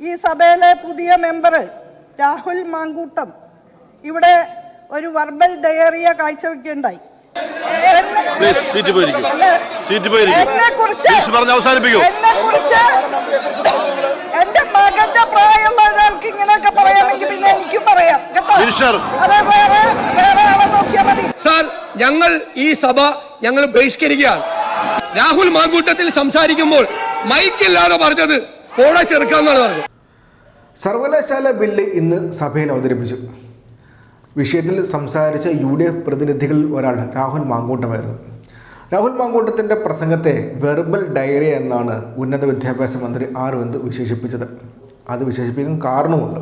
ഈ സഭയിലെ പുതിയ മെമ്പർ രാഹുൽ മാങ്കൂട്ടം ഇവിടെ ഒരു വർബൽ ഡയറിയ കാഴ്ചവെക്കുകയുണ്ടായി. എന്നെ- പ്ലീസ് സീറ്റ് പോയിരിക്കും. സീറ്റ് പോയിരിക്കും. എന്നെക്കുറിച്ച് പ്ലീസ് പറഞ്ഞ് അവസാനിപ്പിക്കൂ. എന്നെക്കുറിച്ച് എന്റെ മകന്റെ പ്രായമുള്ള ഒരാൾക്ക് ഇങ്ങനെയൊക്കെ പറയാമെങ്കിൽ പിന്നെ എനിക്കും പറയാം കേട്ടോ. അതെ വേറെ വേറെ ആളെ നോക്കിയാൽ മതി. സാർ ഞങ്ങൾ ഈ സഭ ഞങ്ങൾ ബഹിഷ്കരിക്കുകയാണ്. രാഹുൽ മാങ്കൂട്ടത്തിൽ സംസാരിക്കുമ്പോൾ മൈക്കില്ലാതെ പറഞ്ഞത് പോടെ ചെറുക്കാന്നാണ് പറഞ്ഞത്. സർവകലാശാല ബില്ല് ഇന്ന് സഭയിൽ അവതരിപ്പിച്ചു. വിഷയത്തിൽ സംസാരിച്ച യു ഡി എഫ് പ്രതിനിധികളിൽ ഒരാൾ രാഹുൽ മാങ്കൂട്ടമായിരുന്നു. രാഹുൽ മാങ്കൂട്ടത്തിന്റെ പ്രസംഗത്തെ വെർബൽ ഡയറി എന്നാണ് ഉന്നത വിദ്യാഭ്യാസ മന്ത്രി ആർ ബിന്ദു വിശേഷിപ്പിച്ചത്. അത് വിശേഷിപ്പിക്കാൻ കാരണമുണ്ട്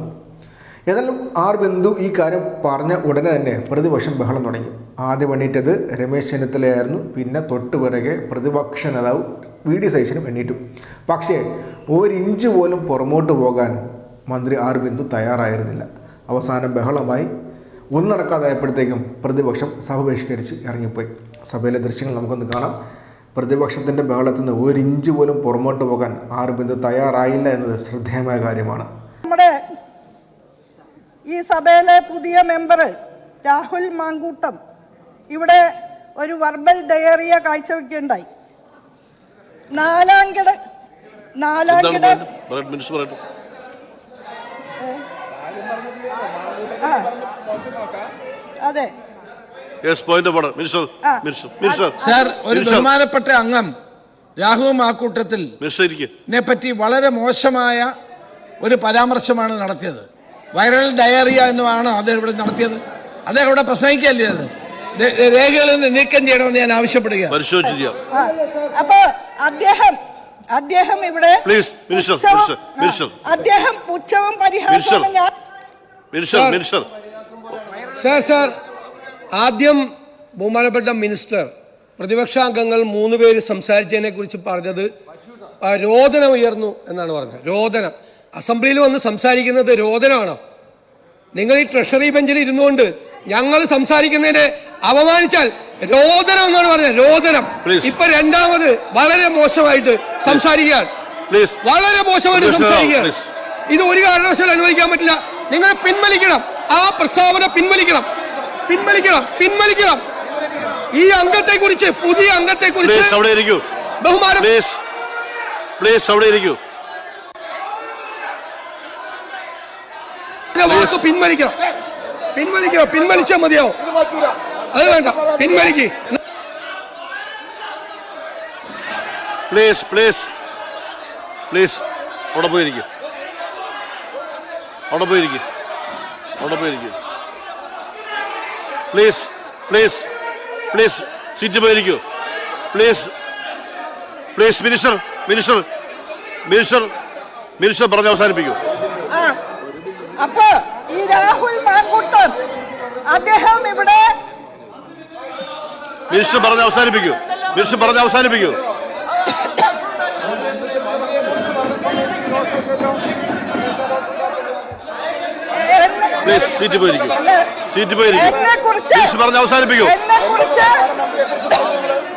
ഏതായാലും ആർ ബിന്ദു ഈ കാര്യം പറഞ്ഞ ഉടനെ തന്നെ പ്രതിപക്ഷം ബഹളം തുടങ്ങി. ആദ്യം എണ്ണീറ്റത് രമേശ് ചെന്നിത്തലയായിരുന്നു. പിന്നെ തൊട്ടു പിറകെ പ്രതിപക്ഷ നേതാവ് വി ഡി സതീശനും എണ്ണീറ്റു. പക്ഷേ ഒരിഞ്ച് പോലും പുറമോട്ട് പോകാൻ മന്ത്രി ആർ ബിന്ദു തയ്യാറായിരുന്നില്ല. അവസാനം ബഹളമായി. ഒന്നും നടക്കാതായപ്പോഴത്തേക്കും പ്രതിപക്ഷം സഭ ബഹിഷ്കരിച്ച് ഇറങ്ങിപ്പോയി. സഭയിലെ ദൃശ്യങ്ങൾ നമുക്കൊന്ന് കാണാം. പ്രതിപക്ഷത്തിന്റെ ബഹളത്തിൽ നിന്ന് ഒരിഞ്ച് പോലും പുറമോട്ട് പോകാൻ ആർ ബിന്ദു തയ്യാറായില്ല എന്നത് ശ്രദ്ധേയമായ കാര്യമാണ്. നമ്മുടെ ഈ സഭയിലെ പുതിയ മെമ്പർ രാഹുൽ മാങ്കൂട്ടം ഇവിടെ ഒരു വർബൽ ഡയറിയ കാഴ്ചവെക്കുകയുണ്ടായി. നാലാംകിട നാലാംകിട അതെ യെസ് പോയിന്റ് ഓഫ് മിനിസ്റ്റർ ആ. മിനിസ്റ്റർ മിനിസ്റ്റർ സാർ ഒരു ബഹുമാനപ്പെട്ട അംഗം രാഹുവും ആ കൂട്ടത്തിൽ പറ്റി വളരെ മോശമായ ഒരു പരാമർശമാണ് നടത്തിയത്. വൈറൽ ഡയറിയ എന്നുമാണ് അദ്ദേഹം ഇവിടെ നടത്തിയത്. അദ്ദേഹം ഇവിടെ പ്രസംഗിക്കല്ലേ അത്? രേഖകളിൽ നിന്ന് നീക്കം ചെയ്യണമെന്ന് ഞാൻ ആവശ്യപ്പെടുകയാണ്. അപ്പൊ അദ്ദേഹം അദ്ദേഹം ഇവിടെ അദ്ദേഹം പുച്ഛവും പരിഹാരം സാർ. സാർ ആദ്യം ബഹുമാനപ്പെട്ട മിനിസ്റ്റർ പ്രതിപക്ഷാംഗങ്ങൾ മൂന്ന് പേര് സംസാരിച്ചതിനെ കുറിച്ച് പറഞ്ഞത് രോദനം ഉയർന്നു എന്നാണ് പറഞ്ഞത്. രോദനം. അസംബ്ലിയിൽ വന്ന് സംസാരിക്കുന്നത് രോദനമാണോ? നിങ്ങൾ ഈ ട്രഷറി ബെഞ്ചിൽ ഇരുന്നുകൊണ്ട് ഞങ്ങൾ സംസാരിക്കുന്നതിനെ അപമാനിച്ചാൽ രോദനം എന്നാണ് പറഞ്ഞത് രോദനം. ഇപ്പൊ രണ്ടാമത് വളരെ മോശമായിട്ട് സംസാരിക്കുകയാണ്. വളരെ മോശമായിട്ട് സംസാരിക്കുകയാണ്. ഇത് ഒരു കാരണവശാലും അനുവദിക്കാൻ പറ്റില്ല. നിങ്ങൾ പിൻവലിക്കണം. ആ പ്രസ്താവന പിൻവലിക്കണം. പിൻവലിക്കണം. പിൻവലിക്കണം. ഈ അംഗത്തെ കുറിച്ച് പുതിയ അംഗത്തെ കുറിച്ച് ബഹുമാനം പ്ലീസ് പ്ലീസ് അവിടെ ഇരിക്കൂ. വാക്ക് പിൻവലിക്കണം. പിൻവലിക്കണം പിൻവലിച്ചാൽ മതിയാവും. അത് വേണ്ട. പിൻവലിക്ക്. പ്ലീസ് പ്ലീസ് പ്ലീസ് അവിടെ പോയിരിക്കും. അവിടെ പോയിരിക്കും. അവിടെ പോയിരിക്കും. Please please please seat പോയിരിക്കൂ. Please please minister minister minister minister പറഞ്ഞ് അവസാനിപ്പിക്കൂ. ആ. അപ്പൊ ഈ രാഹുൽ മാങ്കൂട്ടം അദ്ദേഹം ഇവിടെ മിനിസ്റ്റർ പറഞ്ഞ് അവസാനിപ്പിക്കൂ. മിനിസ്റ്റർ പറഞ്ഞ് അവസാനിപ്പിക്കൂ. സീറ്റ് പോയിരിക്കും. സീറ്റ് പോയിരിക്കും. പറഞ്ഞ് അവസാനിപ്പിക്കൂ.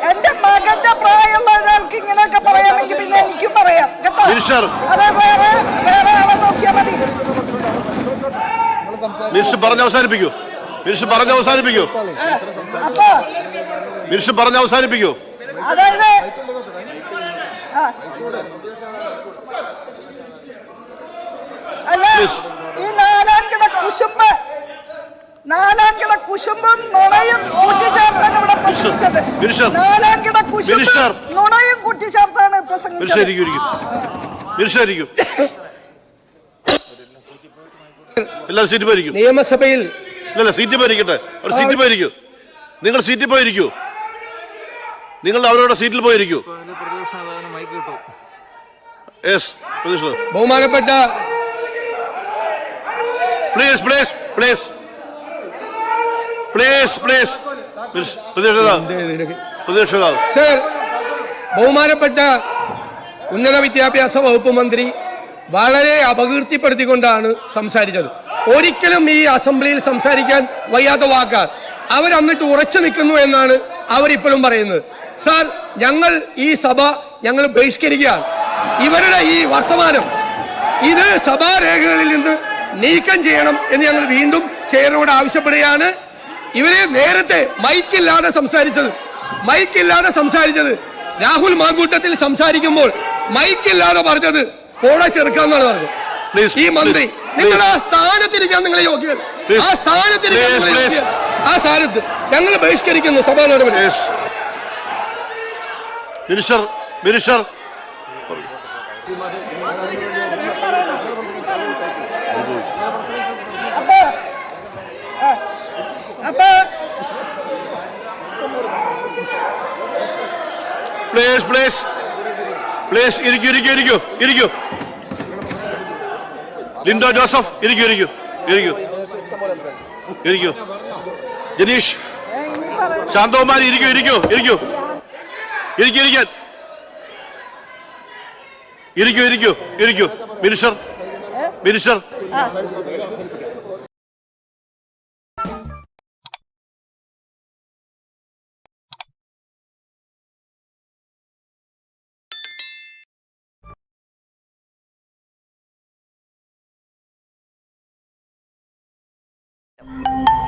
എന്റെ മകന്റെ പ്രായമുള്ള ഒരാൾക്ക് ഇങ്ങനെയൊക്കെ പറയാമെങ്കിൽ പിന്നെ എനിക്കും പറയാം. കേട്ടോ? മിനിസ്റ്റർ. അതെ വേറെ വേറെ ആളെ നോക്കിയാൽ മതി മിനിസ്റ്റർ പറഞ്ഞ് അവസാനിപ്പിക്കൂ. മിനിസ്റ്റർ പറഞ്ഞ് അവസാനിപ്പിക്കൂ. മിനിസ്റ്റർ പറഞ്ഞ് അവസാനിപ്പിക്കൂ. അതായത്. ഈ നാലാം കിട കുശുമ്പ് നാലാം കിട കുശുമ്പും നുണയും കൂട്ടിച്ചേർത്താണ് ഇവിടെ പ്രസംഗിച്ചത്. കുശുമ്പ്. നുണയും കൂട്ടിച്ചേർത്താണ് പ്രസംഗിച്ചത് ഇരിക്കൂ ഇരിക്കും മിനിസ്റ്റർ ഇരിക്കൂ എല്ലാവരും സീറ്റ് പോയിരിക്കും നിയമസഭയിൽ ഇല്ലല്ല സീറ്റ് പോയിരിക്കട്ടെ ഒരു സീറ്റ് പോയിരിക്കൂ നിങ്ങൾ സീറ്റിൽ പോയിരിക്കൂ. നിങ്ങൾ അവരവരുടെ സീറ്റിൽ പോയിരിക്കൂ. യെസ് ബഹുമാനപ്പെട്ട please please please please please sir ബഹുമാനപ്പെട്ട ഉന്നത വിദ്യാഭ്യാസ വകുപ്പ് മന്ത്രി വളരെ അപകീർത്തിപ്പെടുത്തിക്കൊണ്ടാണ് സംസാരിച്ചത്. ഒരിക്കലും ഈ അസംബ്ലിയിൽ സംസാരിക്കാൻ വയ്യാത്ത വാക്കാർ അവരന്നിട്ട് ഉറച്ചു നിൽക്കുന്നു എന്നാണ് അവരിപ്പോഴും പറയുന്നത്. സാർ ഞങ്ങൾ ഈ സഭ ഞങ്ങൾ ബഹിഷ്കരിക്കുകയാണ്. ഇവരുടെ ഈ വർത്തമാനം ഇത് സഭാരേഖകളിൽ നിന്ന് നീക്കം ചെയ്യണം എന്ന് ഞങ്ങൾ വീണ്ടും ചെയറിനോട് ആവശ്യപ്പെടുകയാണ്. ഇവരെ നേരത്തെ മൈക്കില്ലാതെ സംസാരിച്ചത് മൈക്കില്ലാതെ സംസാരിച്ചത് രാഹുൽ മാങ്കൂട്ടത്തിൽ സംസാരിക്കുമ്പോൾ മൈക്കില്ലാതെ പറഞ്ഞത് കോട ചെറുക്കാന്നാണ് പറഞ്ഞത്. ഈ മന്ത്രി നിങ്ങൾ ആ. സ്ഥാനത്തിരിക്കാൻ നിങ്ങളെ യോഗ്യത. ആ സ്ഥാനത്തിരിക്കാൻ ആ സ്ഥാനത്ത് ഞങ്ങൾ ബഹിഷ്കരിക്കുന്നു സഭാ നടപടി minister minister please please please ഇരിക്കൂ ഇരിക്കൂ ഇരിക്കൂ ഇരിക്കൂ. ലിൻഡോ ജോസഫ് ഇരിക്കൂ ഇരിക്കൂ ഇരിക്കൂ. ഇരിക്കൂ. ജനീഷ് ശാന്തകുമാരി ഇരിക്കൂ ഇരിക്കൂ ഇരിക്കൂ. ഇരിക്കൂ ഇരിക്കാൻ. ഇരിക്കൂ ഇരിക്കൂ ഇരിക്കൂ. Minister minister. you.